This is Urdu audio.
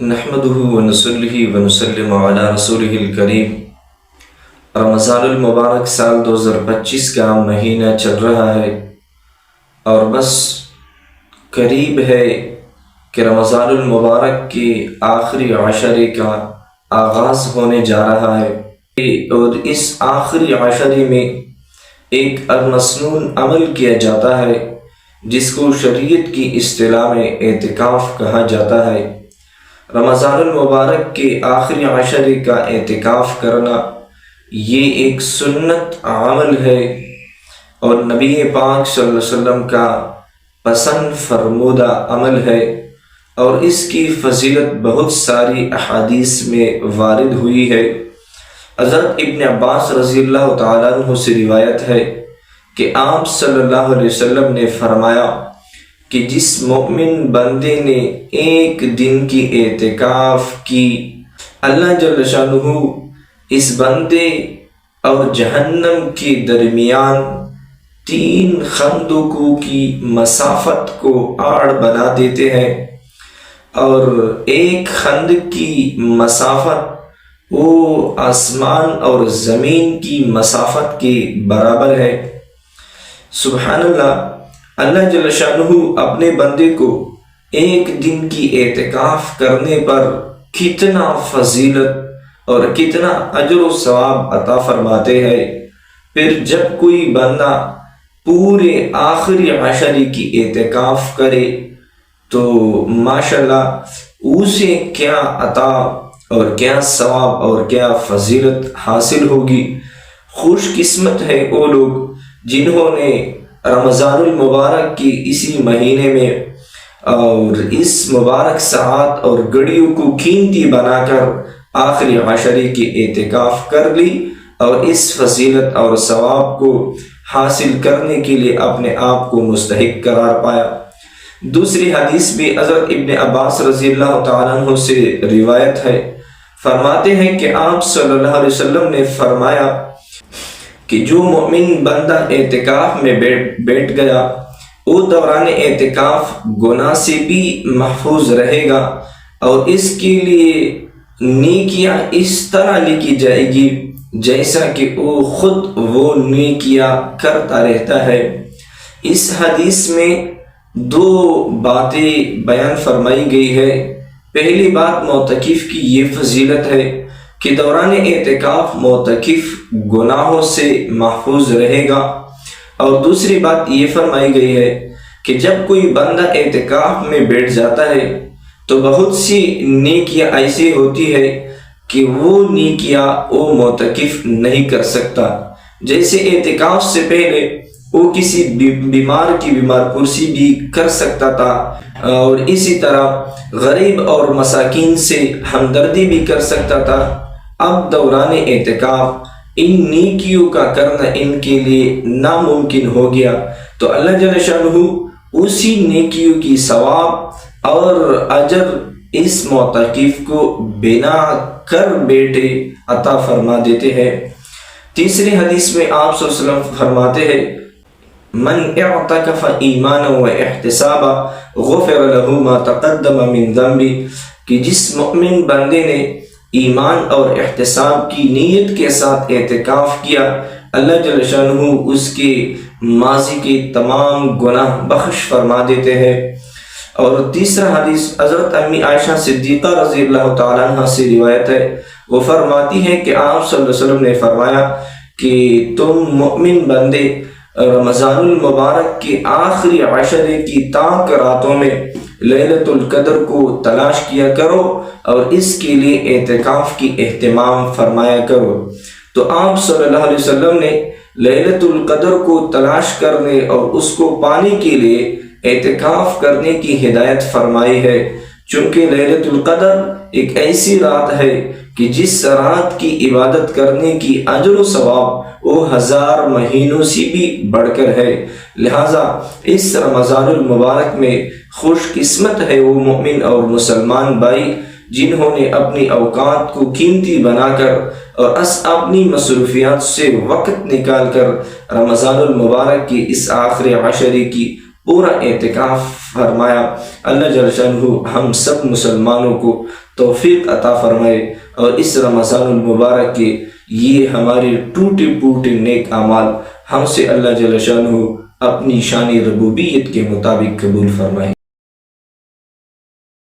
نحمده ونصلih ونسلم على رسوله الکریم رمضان المبارک سال دو ہزار پچیس کا مہینہ چل رہا ہے اور بس قریب ہے کہ رمضان المبارک کے آخری عشرے کا آغاز ہونے جا رہا ہے۔ اور اس آخری عشرے میں ایک المسنون عمل کیا جاتا ہے، جس کو شریعت کی اصطلاح میں اعتکاف کہا جاتا ہے۔ رمضان المبارک کے آخری عشرے کا اعتکاف کرنا یہ ایک سنت عمل ہے اور نبی پاک صلی اللہ علیہ وسلم کا پسند فرمودہ عمل ہے اور اس کی فضیلت بہت ساری احادیث میں وارد ہوئی ہے۔ حضرت ابن عباس رضی اللہ تعالیٰ عنہ سے روایت ہے کہ آپ صلی اللہ علیہ وسلم نے فرمایا کہ جس مومن بندے نے ایک دن کی اعتکاف کی، اللہ جل شانہ اس بندے اور جہنم کے درمیان تین خندقوں کی مسافت کو آڑ بنا دیتے ہیں اور ایک خند کی مسافت وہ آسمان اور زمین کی مسافت کے برابر ہے۔ سبحان اللہ اللہ جل اپنے بندے کو ایک دن کی اعتکاف کرنے پر کتنا فضیلت اور کتنا اجر و ثواب عطا فرماتے ہیں۔ پھر جب کوئی بندہ پورے آخری عشری کی اعتکاف کرے تو ماشاءاللہ اسے کیا عطا اور کیا ثواب اور کیا فضیلت حاصل ہوگی؟ خوش قسمت ہے وہ لوگ جنہوں نے رمضان المبارک کی اسی مہینے میں اور اس مبارک ساعت اور گڑیوں کو قیمتی بنا کر آخری عشرے کی اعتکاف کر لی اور اس فضیلت اور ثواب کو حاصل کرنے کے لیے اپنے آپ کو مستحق قرار پایا۔ دوسری حدیث بھی حضرت ابن عباس رضی اللہ تعالیٰ عنہ سے روایت ہے۔ فرماتے ہیں کہ آپ صلی اللہ علیہ وسلم نے فرمایا کہ جو مومن بندہ اعتکاف میں بیٹھ گیا وہ دوران اعتکاف گناہ سے بھی محفوظ رہے گا اور اس کے لیے نیکیاں اس طرح لکھی جائے گی جیسا کہ وہ خود وہ نیکیاں کرتا رہتا ہے۔ اس حدیث میں دو باتیں بیان فرمائی گئی ہے پہلی بات موتقف کی یہ فضیلت ہے کہ دوران اعتکاف موتقف گناہوں سے محفوظ رہے گا۔ اور دوسری بات یہ فرمائی گئی ہے کہ جب کوئی بندہ اعتکاف میں بیٹھ جاتا ہے تو بہت سی نیکیاں ایسی ہوتی ہے کہ وہ نیکیاں وہ موتقف نہیں کر سکتا۔ جیسے اعتکاف سے پہلے وہ کسی بیمار کی بیمار پرسی بھی کر سکتا تھا، اور اسی طرح غریب اور مساکین سے ہمدردی بھی کر سکتا تھا۔ اب دوران اعتکاف ان نیکیوں کا کرنا ان کے لیے ناممکن ہو گیا۔ تو اللہ جل شاہ اسی نیکیوں کی ثواب اور اجر اس معتقف کو بنا کر بیٹے عطا فرما دیتے ہیں۔ تیسری حدیث میں آپ صلی اللہ علیہ وسلم فرماتے ہیں، من اعتکف ایمانا و احتسابا غفر له ما تقدم من ذنبی کہ جس مؤمن بندے نے ایمان اور احتساب کی نیت کے ساتھ اعتکاف کیا۔ اللہ جل شانہ اس کے ماضی کے تمام گناہ بخش فرما دیتے ہیں۔ اور تیسرا حدیث حضرت امی عائشہ صدیقہ رضی اللہ تعالیٰ عنہ سے روایت ہے۔ وہ فرماتی ہے کہ آپ صلی اللہ علیہ وسلم نے فرمایا کہ تم مؤمن بندے رمضان المبارک کے آخری عشرے کی تاک راتوں میں لیلت القدر کو تلاش کیا کرو اور اس کے لیے اعتکاف کی اہتمام فرمایا کرو۔ تو آپ صلی اللہ علیہ وسلم نے لیلت القدر کو تلاش کرنے اور اس کو پانے کے لیے اعتکاف کرنے کی ہدایت فرمائی ہے۔ چونکہ لیلت القدر ایک ایسی رات ہے کہ جس رات کی عبادت کرنے کی اجر و ثواب وہ ہزار مہینوں سے بھی بڑھ کر ہے۔ لہٰذا اس رمضان المبارک میں خوش قسمت ہے وہ مومن اور مسلمان بھائی جنہوں نے اپنی اوقات کو قیمتی بنا کر اور اس اپنی مصروفیات سے وقت نکال کر رمضان المبارک کی اس آخر عشرے کی پورا اعتکاف فرمایا۔ اللہ جل ہم سب مسلمانوں کو توفیق عطا فرمائے۔ اور اس رمضان المبارک کے یہ ہمارے ٹوٹے پوٹے نیک اعمال ہم سے اللہ جل شانہ اپنی شان ربوبیت کے مطابق قبول فرمائے۔